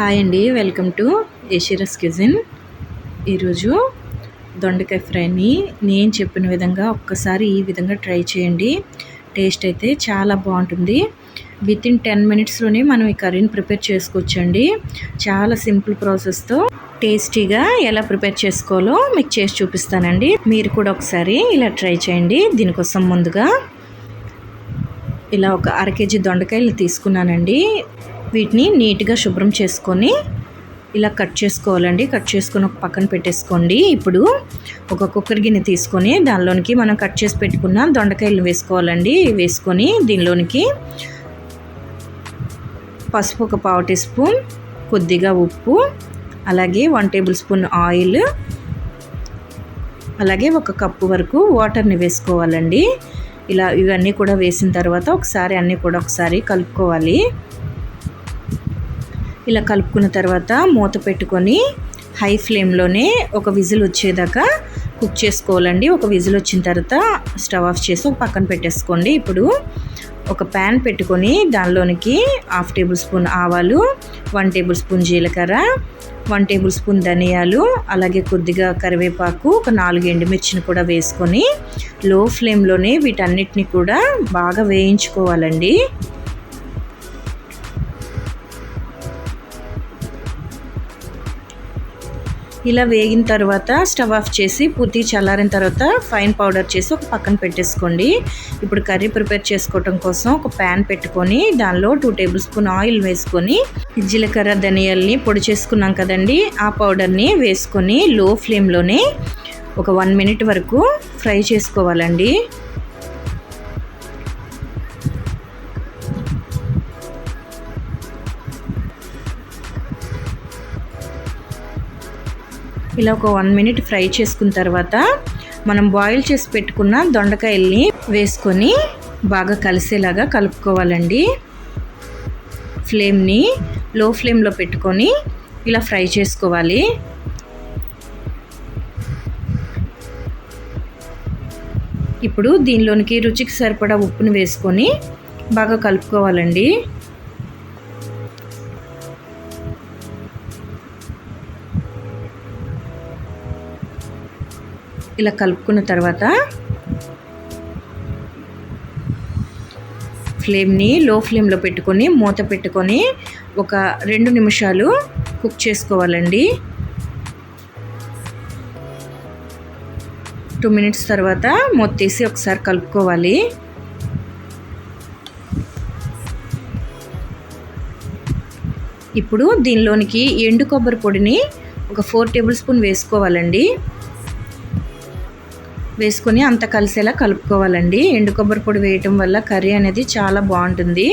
Hi అండి welcome to ఏషిరస్ కిజిన్ ఈరోజు దొండకాయ ఫ్రైని నేను చెప్పిన విధంగా ఒక్కసారి ఈ విధంగా ట్రై చేయండి. టేస్ట్ అయితే చాలా బాగుంటుంది. విత్ ఇన్ టెన్ మినిట్స్లోనే మనం ఈ కర్రీని ప్రిపేర్ చేసుకోవచ్చండి. చాలా సింపుల్ ప్రాసెస్తో టేస్టీగా ఎలా ప్రిపేర్ చేసుకోవాలో మీకు చేసి చూపిస్తానండి. మీరు కూడా ఒకసారి ఇలా ట్రై చేయండి. దీనికోసం ముందుగా ఇలా ఒక అర కేజీ దొండకాయలు తీసుకున్నానండి. వీటిని నీట్గా శుభ్రం చేసుకొని ఇలా కట్ చేసుకోవాలండి. కట్ చేసుకొని ఒక పక్కన పెట్టేసుకోండి. ఇప్పుడు ఒక కుక్కర్ గిన్నె తీసుకొని దానిలోనికి మనం కట్ చేసి పెట్టుకున్న దొండకాయలు వేసుకోవాలండి. వేసుకొని దీనిలోనికి పసుపు ఒక పావు టీ స్పూన్ కొద్దిగా ఉప్పు అలాగే వన్ టేబుల్ స్పూన్ ఆయిల్ అలాగే ఒక కప్పు వరకు వాటర్ని వేసుకోవాలండి. ఇలా ఇవన్నీ కూడా వేసిన తర్వాత ఒకసారి అన్నీ కూడా ఒకసారి కలుపుకోవాలి. ఇలా కలుపుకున్న తర్వాత మూత పెట్టుకొని హై ఫ్లేమ్లోనే ఒక విజిల్ వచ్చేదాకా కుక్ చేసుకోవాలండి. ఒక విజిల్ వచ్చిన తర్వాత స్టవ్ ఆఫ్ చేసి ఒక పక్కన పెట్టేసుకోండి. ఇప్పుడు ఒక ప్యాన్ పెట్టుకొని దానిలోనికి హాఫ్ టేబుల్ స్పూన్ ఆవాలు వన్ టేబుల్ స్పూన్ జీలకర్ర వన్ టేబుల్ స్పూన్ ధనియాలు అలాగే కొద్దిగా కరివేపాకు ఒక నాలుగు ఎండుమిర్చిని కూడా వేసుకొని లో ఫ్లేమ్లోనే వీటన్నిటిని కూడా బాగా వేయించుకోవాలండి. ఇలా వేగిన తర్వాత స్టవ్ ఆఫ్ చేసి పూర్తి చల్లారిన తర్వాత ఫైన్ పౌడర్ చేసి ఒక పక్కన పెట్టేసుకోండి. ఇప్పుడు కర్రీ ప్రిపేర్ చేసుకోవటం కోసం ఒక ప్యాన్ పెట్టుకొని దానిలో టూ టేబుల్ స్పూన్ ఆయిల్ వేసుకొని జీలకర్ర ధనియాల్ని పొడి చేసుకున్నాం కదండి. ఆ పౌడర్ని వేసుకొని లో ఫ్లేమ్లోనే ఒక వన్ మినిట్ వరకు ఫ్రై చేసుకోవాలండి. ఇలా ఒక వన్ మినిట్ ఫ్రై చేసుకున్న తర్వాత మనం బాయిల్ చేసి పెట్టుకున్న దొండకాయల్ని వేసుకొని బాగా కలిసేలాగా కలుపుకోవాలండి. ఫ్లేమ్ని లో ఫ్లేమ్లో పెట్టుకొని ఇలా ఫ్రై చేసుకోవాలి. ఇప్పుడు దీనిలోనికి రుచికి సరిపడా ఉప్పుని వేసుకొని బాగా కలుపుకోవాలండి. ఇలా కలుపుకున్న తర్వాత ఫ్లేమ్ని లో ఫ్లేమ్లో పెట్టుకొని మూత పెట్టుకొని ఒక రెండు నిమిషాలు కుక్ చేసుకోవాలండి. టూ మినిట్స్ తర్వాత మూత తీసి ఒకసారి కలుపుకోవాలి. ఇప్పుడు దీనిలోనికి ఎండు కొబ్బరి పొడిని ఒక ఫోర్ టేబుల్ స్పూన్ వేసుకోవాలండి. వేసుకొని అంత కలిసేలా కలుపుకోవాలండి. ఎండు కొబ్బరి పొడి వేయటం వల్ల కర్రీ అనేది చాలా బాగుంటుంది.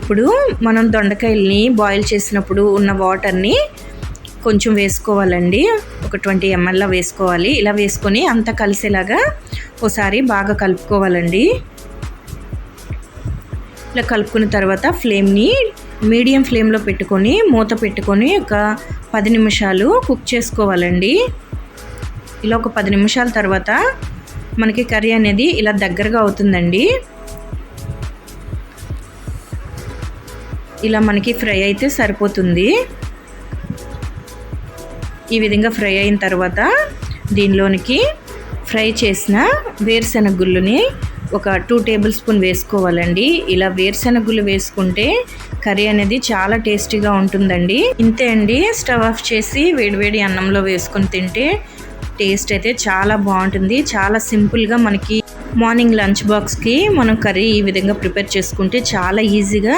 ఇప్పుడు మనం దొండకాయల్ని బాయిల్ చేసినప్పుడు ఉన్న వాటర్ని కొంచెం వేసుకోవాలండి. ఒక ట్వంటీ ఎంఎల్లా వేసుకోవాలి. ఇలా వేసుకొని అంత కలిసేలాగా ఒకసారి బాగా కలుపుకోవాలండి. ఇలా కలుపుకున్న తర్వాత ఫ్లేమ్ని మీడియం ఫ్లేమ్లో పెట్టుకొని మూత పెట్టుకొని ఒక పది నిమిషాలు కుక్ చేసుకోవాలండి. ఇలా ఒక పది నిమిషాల తర్వాత మనకి కర్రీ అనేది ఇలా దగ్గరగా అవుతుందండి. ఇలా మనకి ఫ్రై అయితే సరిపోతుంది. ఈ విధంగా ఫ్రై అయిన తర్వాత దీనిలోనికి ఫ్రై చేసిన వేరుశెనగ గుళ్ళుని ఒక టూ టేబుల్ స్పూన్ వేసుకోవాలండి. ఇలా వేరుశెనగులు వేసుకుంటే కర్రీ అనేది చాలా టేస్టీగా ఉంటుందండి. ఇంతే అండి. స్టవ్ ఆఫ్ చేసి వేడివేడి అన్నంలో వేసుకొని తింటే టేస్ట్ అయితే చాలా బాగుంటుంది. చాలా సింపుల్గా మనకి మార్నింగ్ లంచ్ బాక్స్కి మనం కర్రీ ఈ విధంగా ప్రిపేర్ చేసుకుంటే చాలా ఈజీగా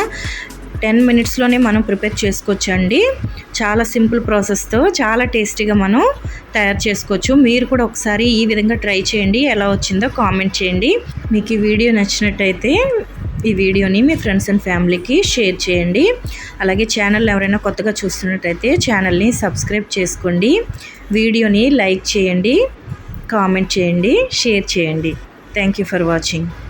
టెన్ మినిట్స్లోనే మనం ప్రిపేర్ చేసుకోవచ్చండి. చాలా సింపుల్ ప్రాసెస్తో చాలా టేస్టీగా మనం తయారు చేసుకోవచ్చు. మీరు కూడా ఒకసారి ఈ విధంగా ట్రై చేయండి. ఎలా వచ్చిందో కామెంట్ చేయండి. మీకు ఈ వీడియో నచ్చినట్టయితే ఈ వీడియోని మీ ఫ్రెండ్స్ అండ్ ఫ్యామిలీకి షేర్ చేయండి. అలాగే ఛానల్ ఎవరైనా కొత్తగా చూస్తున్నట్టయితే ఛానల్ని సబ్స్క్రైబ్ చేసుకోండి. వీడియోని లైక్ చేయండి కామెంట్ చేయండి షేర్ చేయండి. Thank you for watching.